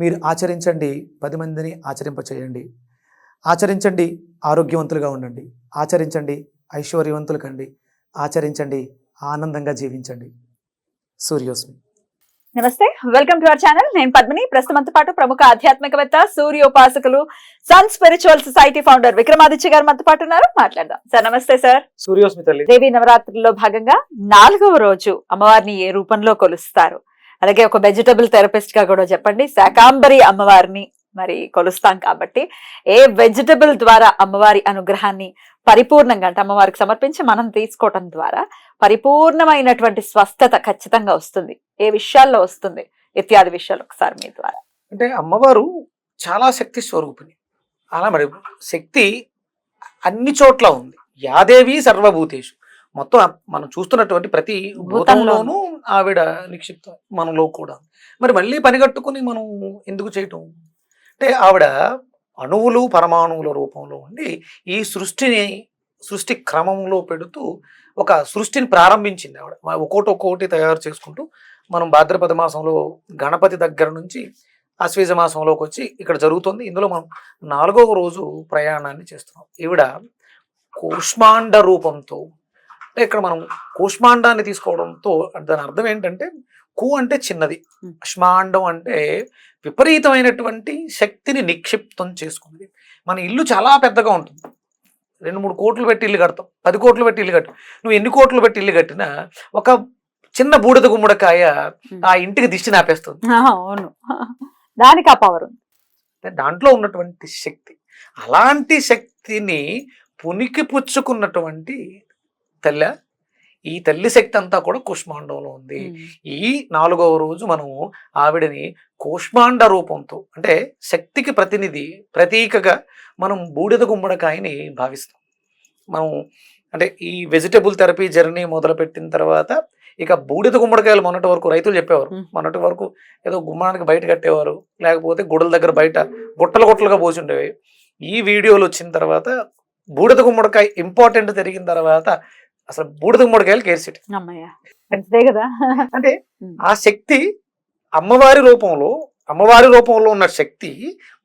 మీరు ఆచరించండి. పది మందిని ఆచరింపచేయండి. ఆచరించండి. ఆరోగ్యవంతులుగా ఉండండి. ఆచరించండి. ఐశ్వర్యవంతులు కండి ఆచరించండి. ఆనందంగా జీవించండి. సూర్యోస్మి. నమస్తే. వెల్కమ్ టు అవర్ ఛానల్ నేను పద్మిని. ప్రస్తుతంతో పాటు ప్రముఖ ఆధ్యాత్మికవేత్త సూర్యోపాసకులు sun spiritual society founder Vikramaditya garu మనతో పాటు ఉన్నారు. మాట్లాడదాం. సార్ నమస్తే సార్ సూర్యోస్మి తల్లి. దేవి నవరాత్రుల్లో భాగంగా నాలుగవ రోజు అమ్మవారిని ఏ రూపంలో కొలుస్తారు? అలాగే ఒక వెజిటబుల్ థెరపిస్ట్గా కూడా చెప్పండి. శాకాంబరి అమ్మవారిని మరి కొలుస్తాం కాబట్టి ఏ వెజిటబుల్ ద్వారా అమ్మవారి అనుగ్రహాన్ని పరిపూర్ణంగా అంటే అమ్మవారికి సమర్పించి మనం తీసుకోవటం ద్వారా పరిపూర్ణమైనటువంటి స్వస్థత ఖచ్చితంగా వస్తుంది. ఏ విషయాల్లో వస్తుంది? ఇత్యాది విషయాలు ఒకసారి మీ ద్వారా. అంటే అమ్మవారు చాలా శక్తి స్వరూపిణి. అలా మరి శక్తి అన్ని చోట్ల ఉంది. యాదేవి సర్వభూతేషు. మొత్తం మనం చూస్తున్నటువంటి ప్రతి భూతంలోనూ. ఆవిడ నిక్షిప్తం మనలో కూడా. మరి మళ్ళీ పనిగట్టుకుని మనం ఎందుకు చేయటం? అంటే ఆవిడ అణువులు పరమాణువుల రూపంలో ఉండి ఈ సృష్టిని సృష్టి క్రమంలో పెడుతూ ఒక సృష్టిని ప్రారంభించింది ఆవిడ. ఒక్కోటి ఒక్కోటి తయారు చేసుకుంటూ మనం భాద్రపద మాసంలో గణపతి దగ్గర నుంచి ఆశ్వేజ మాసంలోకి వచ్చి ఇక్కడ జరుగుతుంది. ఇందులో మనం నాలుగవ రోజు ప్రయాణాన్ని చేస్తున్నాం. ఈవిడ కూష్మాండ రూపంతో అంటే ఇక్కడ మనం కూష్మాండాన్ని తీసుకోవడంతో దాని అర్థం ఏంటంటే కు అంటే చిన్నది. అశ్మాండం అంటే విపరీతమైనటువంటి శక్తిని నిక్షిప్తం చేసుకుంది. మన ఇల్లు చాలా పెద్దగా ఉంటుంది. రెండు మూడు కోట్లు పెట్టి ఇల్లు కడతాం పది కోట్లు పెట్టి ఇల్లు కట్టు. నువ్వు ఎన్ని కోట్లు పెట్టి ఇల్లు కట్టినా ఒక చిన్న బూడిద గుమ్మడికాయ. ఆ ఇంటికి దిష్టి నాపేస్తుంది. అవును. దానికి ఆ పవర్ దాంట్లో ఉన్నటువంటి శక్తి అలాంటి శక్తిని పునికి పుచ్చుకున్నటువంటి తల్లి ఈ తల్లి శక్తి అంతా కూడా కుష్మాండంలో ఉంది. ఈ నాలుగవ రోజు మనము ఆవిడని కూష్మాండ రూపంతో అంటే శక్తికి ప్రతినిధి ప్రతీకగా మనం బూడిద గుమ్మడికాయని భావిస్తాం. మనం అంటే ఈ వెజిటబుల్ థెరపీ జర్నీ మొదలుపెట్టిన తర్వాత ఇక బూడిద గుమ్మడికాయలు మొన్నటి వరకు రైతులు చెప్పేవారు. మొన్నటి వరకు ఏదో గుమ్మానికి బయట కట్టేవారు లేకపోతే గుడల దగ్గర బయట గుట్టలు గుట్టలుగా పోసి ఉండేవి. ఈ వీడియోలు వచ్చిన తర్వాత బూడిద గుమ్మడికాయ ఇంపార్టెంట్ తిరిగిన తర్వాత అసలు బూడిద కేర్సిటీ అమ్మయ్య మంచిదే కదా. అంటే. ఆ శక్తి అమ్మవారి రూపంలో అమ్మవారి రూపంలో ఉన్న శక్తి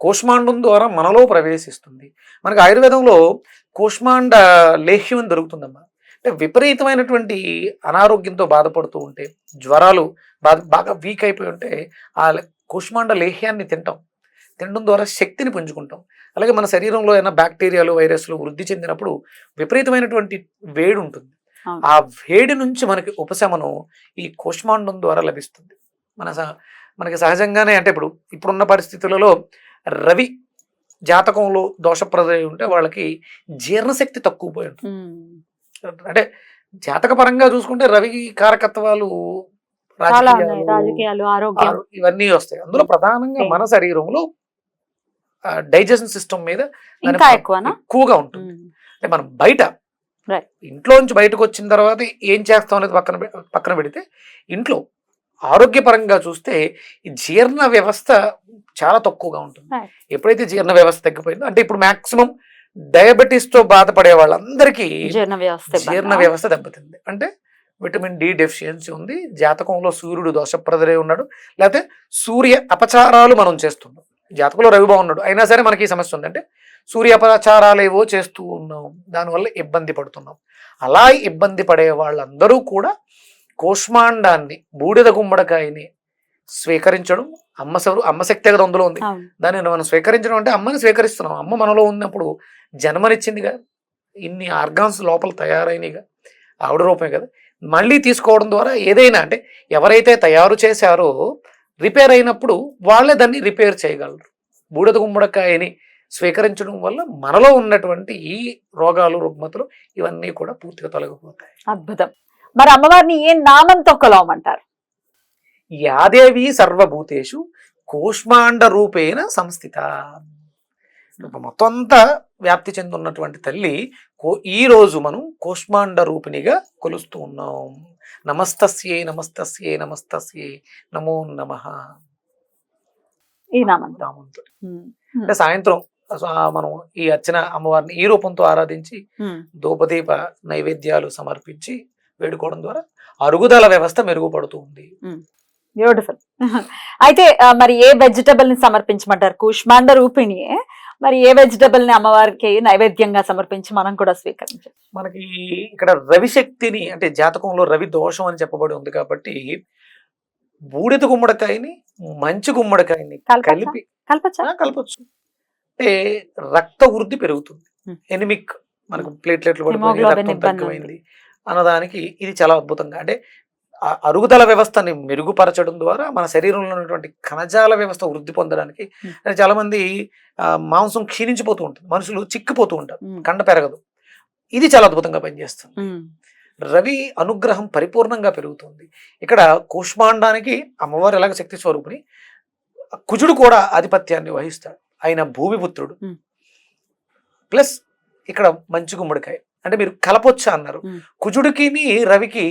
కూష్మాండం ద్వారా మనలో ప్రవేశిస్తుంది. మనకి ఆయుర్వేదంలో కూష్మాండ లేహ్యం అని దొరుకుతుందమ్మా. అంటే విపరీతమైనటువంటి అనారోగ్యంతో బాధపడుతూ ఉంటే జ్వరాలు బాగా బాగా వీక్ అయిపోయి ఉంటే ఆ కూష్మాండ లేహ్యాన్ని తింటాం. తినడం ద్వారా శక్తిని పుంజుకుంటాం. అలాగే మన శరీరంలో ఏమైనా బ్యాక్టీరియాలు వైరస్లు వృద్ధి చెందినప్పుడు విపరీతమైనటువంటి వేడి ఉంటుంది. ఆ వేడి నుంచి మనకి ఉపశమనం ఈ కూష్మాండం ద్వారా లభిస్తుంది. మన మనకి సహజంగానే అంటే ఇప్పుడు ఇప్పుడున్న పరిస్థితులలో రవి జాతకంలో దోషప్రదై ఉంటే వాళ్ళకి జీర్ణశక్తి తక్కువ పోయి ఉంటుంది. అంటే జాతక పరంగా చూసుకుంటే రవి కారకత్వాలు రాజకీయాలు, ఇవన్నీ వస్తాయి. అందులో ప్రధానంగా. మన శరీరంలో డైజెషన్ సిస్టమ్ మీద ఎక్కువగా ఉంటుంది. అంటే మనం బయట. ఇంట్లో నుంచి బయటకు వచ్చిన తర్వాత ఏం చేస్తాం అనేది పక్కన పక్కన పెడితే ఇంట్లో ఆరోగ్యపరంగా చూస్తే ఈ జీర్ణ వ్యవస్థ చాలా తక్కువగా ఉంటుంది. ఎప్పుడైతే జీర్ణ వ్యవస్థ తగ్గిపోయిందో అంటే ఇప్పుడు మాక్సిమం డయాబెటీస్తో బాధపడే వాళ్ళందరికీ జీర్ణ వ్యవస్థ జీర్ణ? వ్యవస్థ దెబ్బతింది అంటే విటమిన్ డి డెఫిషియన్సీ ఉంది జాతకంలో సూర్యుడు దోషప్రదరే ఉన్నాడు లేకపోతే సూర్య అపచారాలు మనం చేస్తున్నాం జాతకంలో రవి బాగున్నాడు. అయినా సరే మనకి ఈ సమస్య ఉంది. అంటే సూర్య అపచారాలు ఏవో చేస్తూ ఉన్నాం. దానివల్ల ఇబ్బంది పడుతున్నాం. అలా ఇబ్బంది పడే వాళ్ళందరూ కూడా కూష్మాండాన్ని బూడిద గుమ్మడికాయని స్వీకరించడం అమ్మ సరు అమ్మ శక్తి కదా అందులో ఉంది. దాన్ని మనం స్వీకరించడం అంటే అమ్మని స్వీకరిస్తున్నాం. అమ్మ మనలో ఉన్నప్పుడు జన్మనిచ్చిందిగా. ఇన్ని ఆర్గాన్స్ లోపల తయారైనగా ఆవిడ రూపమే కదా. మళ్ళీ తీసుకోవడం ద్వారా ఏదైనా అంటే ఎవరైతే తయారు చేశారో రిపేర్ అయినప్పుడు వాళ్ళే దాన్ని రిపేర్ చేయగలరు. బూడిద గుమ్మడికాయని స్వీకరించడం వల్ల మనలో ఉన్నటువంటి ఈ రోగాలు రుగ్మతలు ఇవన్నీ కూడా పూర్తిగా తొలగిపోతాయి. అద్భుతం. మరి అమ్మవారిని ఏ నామంతో కొలవమంటారు యాదేవి సర్వభూతేషు కూష్మాండ రూపేణ సంస్థిత. మొత్తం అంతా వ్యాప్తి చెందున్నటువంటి తల్లి కో- ఈ రోజు మనం కూష్మాండ రూపిణిగా కొలుస్తూ ఉన్నాం. నమస్తస్యే నమస్తస్యే నమస్తస్యే నమో నమ. ఈ నామంతో. ఉమ్, అంటే సాయంత్రం మనం ఈ అర్చన అమ్మవారిని ఈ రూపంతో ఆరాధించి ఉమ్, ధూపదీప నైవేద్యాలు సమర్పించి వేడుకోవడం ద్వారా అరుగుదల వ్యవస్థ మెరుగుపడుతూ ఉంది. బ్యూటిఫుల్ అయితే మరి ఏ వెజిటబుల్ని సమర్పించమంటారు? కూష్మాండ రూపిణి మరి ఏ వెజిటబుల్ని అమ్మవారికి నైవేద్యంగా సమర్పించి మనం కూడా స్వీకరించాలి మనకి ఇక్కడ రవి శక్తిని అంటే జాతకంలో రవి దోషం అని చెప్పబడి ఉంది కాబట్టి బూడిద గుమ్మడికాయని మంచి గుమ్మడికాయని? కలిపి కలపచ్చా? కలపచ్చు. అంటే రక్త వృద్ధి పెరుగుతుంది. ఎనిమిక్ మనకు ప్లేట్లెట్లు పడిపోయి రక్తం తక్కువైంది అన్నదానికి ఇది చాలా అద్భుతంగా. అంటే అరుగుదల వ్యవస్థని మెరుగుపరచడం ద్వారా మన శరీరంలో ఉన్నటువంటి కణజాల వ్యవస్థ వృద్ధి పొందడానికి. అంటే చాలా మంది ఆ, మాంసం క్షీణించిపోతూ ఉంటుంది మనుషులు చిక్కిపోతూ ఉంటారు. కండ పెరగదు. ఇది చాలా అద్భుతంగా పనిచేస్తుంది. రవి అనుగ్రహం పరిపూర్ణంగా పెరుగుతుంది. ఇక్కడ కూష్మాండానికి అమ్మవారు ఎలాగ శక్తి స్వరూపిణి కుజుడు కూడా ఆధిపత్యాన్ని వహిస్తాడు. ఆయన భూమిపుత్రుడు. ప్లస్ ఇక్కడ మంచి గుమ్మడికాయ. అంటే మీరు కలపొచ్చా అన్నారు. కుజుడికి రవికి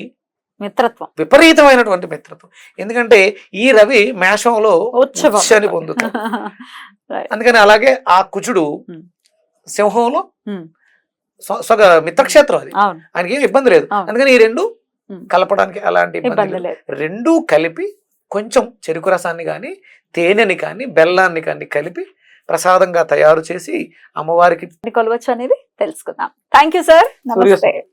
మిత్రత్వం. విపరీతమైనటువంటి మిత్రత్వం. ఎందుకంటే ఈ రవి మేషంలో ఉత్సాన్ని పొందుతాడు. అందుకని అలాగే ఆ కుజుడు Hmm. సింహంలో Hmm. స్వగ మిత్రక్షేత్రం అది. ఆయనకి ఏం ఇబ్బంది లేదు. అందుకని ఈ రెండు Hmm. కలపడానికి అలాంటి ఇబ్బంది రెండూ కలిపి కొంచెం చెరుకు రసాన్ని కానీ తేనెని కానీ బెల్లాన్ని కానీ కలిపి ప్రసాదంగా తయారు చేసి అమ్మవారికి కొలవచ్చు అనేది తెలుసుకుందాం. థ్యాంక్ యూ సార్ నమస్తే